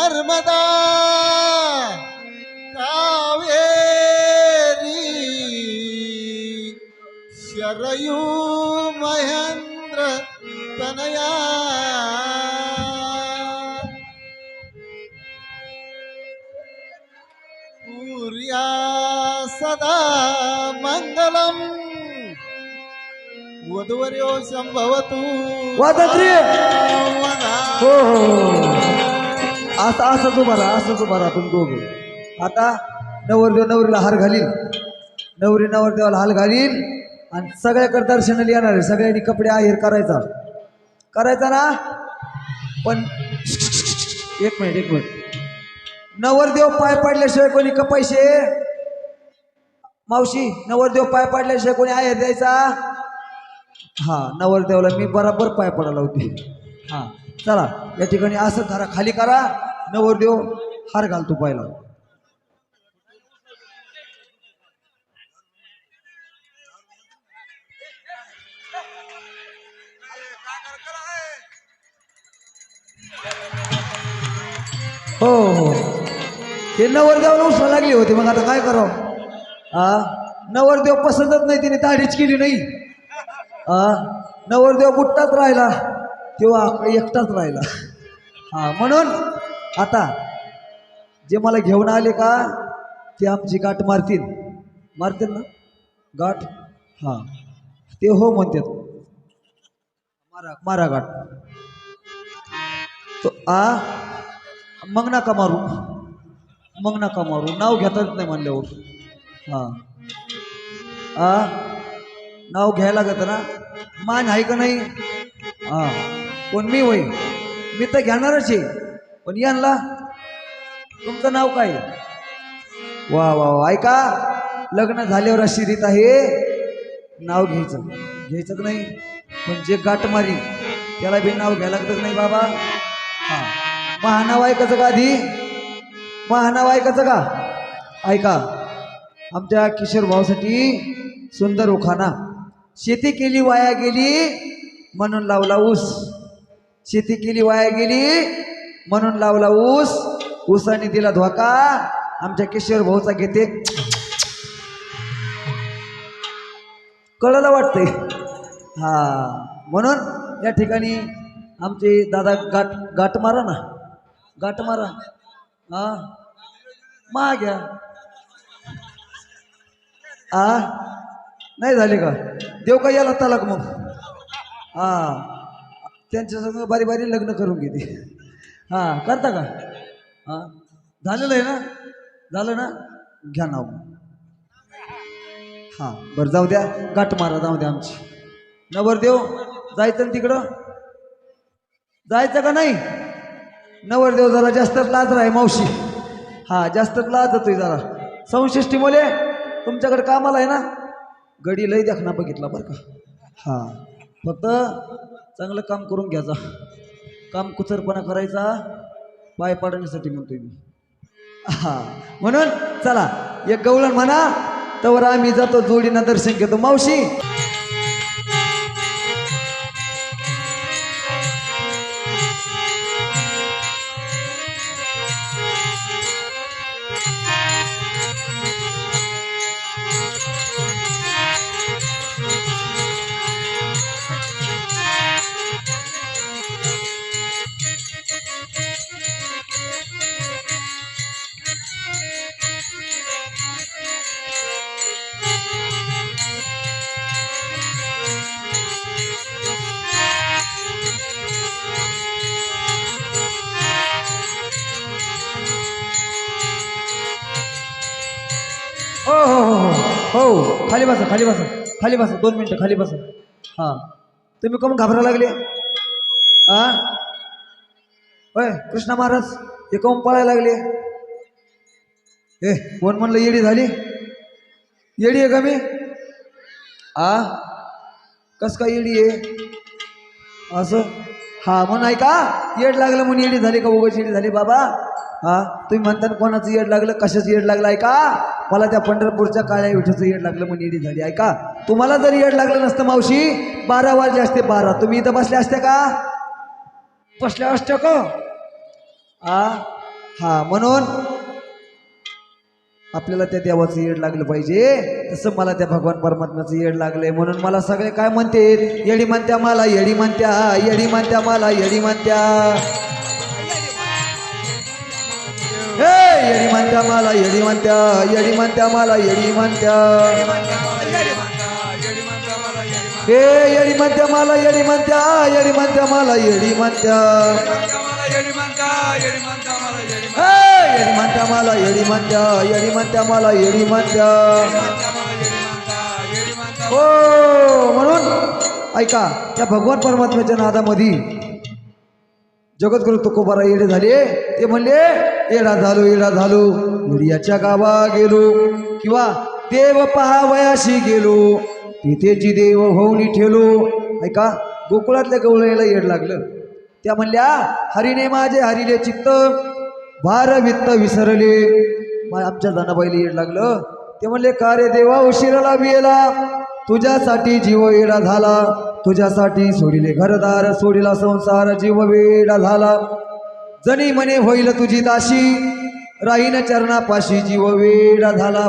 नर्मदा कावेरी शरयू महेंद्र तनया। सूर्या सदा मङ्गलम् वधुवर्यो संभवतु वादात्री वदा. हो हो। असं असंच उभा राहा असंच उभा राहा तुम्ही दोघं. आता नवरदेव नवरीला हार घालील नवरी नवरदेवाला हार घालील आणि सगळ्याकडे दर्शनाला येणार आहे. सगळ्यांनी कपडे आहेर करायचा. करायचा ना? पण एक मिनिट एक मिनिट. नवरदेव पाय पडल्याशिवाय कोणी का पैसे? मावशी नवरदेव पाय पडल्याशिवाय कोणी आहेर द्यायचा? हा नवरदेवाला मी बराबर पाय पडायला होते हा चला या ठिकाणी असं धरा खाली करा. नवरदेव हार घालतो पहिला. हो हो. ते नवरदेवाला उसला लागली होती मग आता काय करावं? हा नवरदेव पसंतच नाही तिने ताडीच केली नाही. हा नवरदेव गुट्टाच राहिला किंवा एकटाच राहिला. हा म्हणून आता जे मला घेऊन आले का ते आमची गाठ मारतील. मारतील ना? गाठ? हां. ते हो म्हणतात. मारा मारा गाठ. तो आ? मग नका मारू. मग नका मारू. नाव घेताच नाही म्हणल्यावर. हां. आ? नाव घ्यायला लागत ना? मान आहे का नाही? हां. कोण मी होय. मी तर घेणारच आहे. पण यांना तुमचं नाव काय? वा वा वा. ऐका लग्न झाल्यावर अशी रीत आहे. नाव घ्यायचं. घ्यायचं नाही? म्हणजे पण जे गाठ मारी त्याला बी नाव घ्यायला लागतच नाही बाबा. हां. महानाव ऐकायचं का आधी? महानाव ऐकायचं का? ऐका. आमच्या किशोर भाऊसाठी सुंदर उखाना शेती केली वाया गेली म्हणून लावला ऊस. शेती केली वाया गेली म्हणून लावला ऊस. ऊसाने दिला धोका. आमच्या किशोर भाऊचा घेते. कळलं वाटतंय. हा. म्हणून या ठिकाणी आमचे दादा गाठ गाठ मारा ना. गाठ मारा. हा. मा घ्या आ? नाही झाले का? देव का याला तलाक मग? हा. त्यांच्या बारी बारी लग्न करून घेते. हा करता का? हा? झालेलं आहे ना? झालं ना? घ्या नाव. हां बरं जाऊ द्या. गाठ मारा जाऊ द्या आमची. नवरदेव जायचं ना तिकडं? जायचं का नाही? नवरदेव जरा जास्तच लाज आहे मावशी. हा जास्तच लाज होतोय जरा. संशिष्टी मुले तुमच्याकडे कामाला आहे ना? गडी लई देखना बघितला बरं का. हां फक्त चांगलं काम करून घ्यायचा काम कुचरपणा करायचा पाय पाडण्यासाठी म्हणतोय मी. हा म्हणून चला एक गवळण म्हणा तर आम्ही जातो जोडीनं दर्शन घेतो. मावशी! हो हो हो. खाली बसा खाली बसा. खाली बसा. दोन मिनटं खाली बसा. हां. तुम्ही कमून घाबरा लागले? आ? होय कृष्णा महाराज हे कमून पळायला लागले? ए कोण म्हणलं येडी झाली? येडी आहे का मी? आ? कस काय येडी आहे? असं? हा म्हणून ऐका. येड लागलं म्हणून येडी झाली का उगाच येडी झाली बाबा? हा? तुम्ही म्हणता कोणाचं येड लागलं कशाचं येड लागलं ऐका. मला त्या पंढरपूरच्या काळ्या विठ्याचं येड लागलं म्हणून येडी झाली. ऐका तुम्हाला जर येड लागलं नसतं मावशी बारा वाजले असते बारा. तुम्ही इथं बसल्या असते का? बसल्या असत्या का? आ? हा म्हणून आपल्याला त्या देवाचं येड लागलं पाहिजे. तसं मला त्या भगवान परमात्म्याचं येड लागलंय. म्हणून मला सगळे काय म्हणते येडी म्हणत्या मला येडी म्हणत्या येडी म्हणत्या मला येडी म्हणत्या. येडी म्हणत्या मला येडी म्हणत्या येडी म्हणत्या मला येडी म्हणत्या हे येडी म्हणत्या मला येडी म्हणत्या येडी म्हणत्या मला येडी म्हणत्या येडी म्हणत्या मला येडी म्हणत्या येडी म्हणत्या मला येडी म्हणत्या हो म्हणून ऐका त्या भगवान परमात्म्याच्या नादामध्ये जगद्गुरु तुकोबारा येडे झाले. ते म्हणले येडा झालो येडा झालो. मिडियाच्या गावा गेलो किंवा देव पहावयाशी गेलो. तिथेची देव होऊनी ठेलो. ऐका गोकुळातल्या गवळीला येड लागलं. त्या म्हणल्या हरिने माझे हरिले चित्त भार वित्त विसरले. आमच्या जनाबाईला येड लागलं. ते म्हणले का रे देवा उशिराला बियला तुझ्यासाठी जीव येडा झाला. तुझ्यासाठी सोडिले घरदार सोडिला संसार जीव वेडा झाला. जणी म्हणे होईल तुझी दाशी राहीन चरणापाशी जीव वेडा झाला.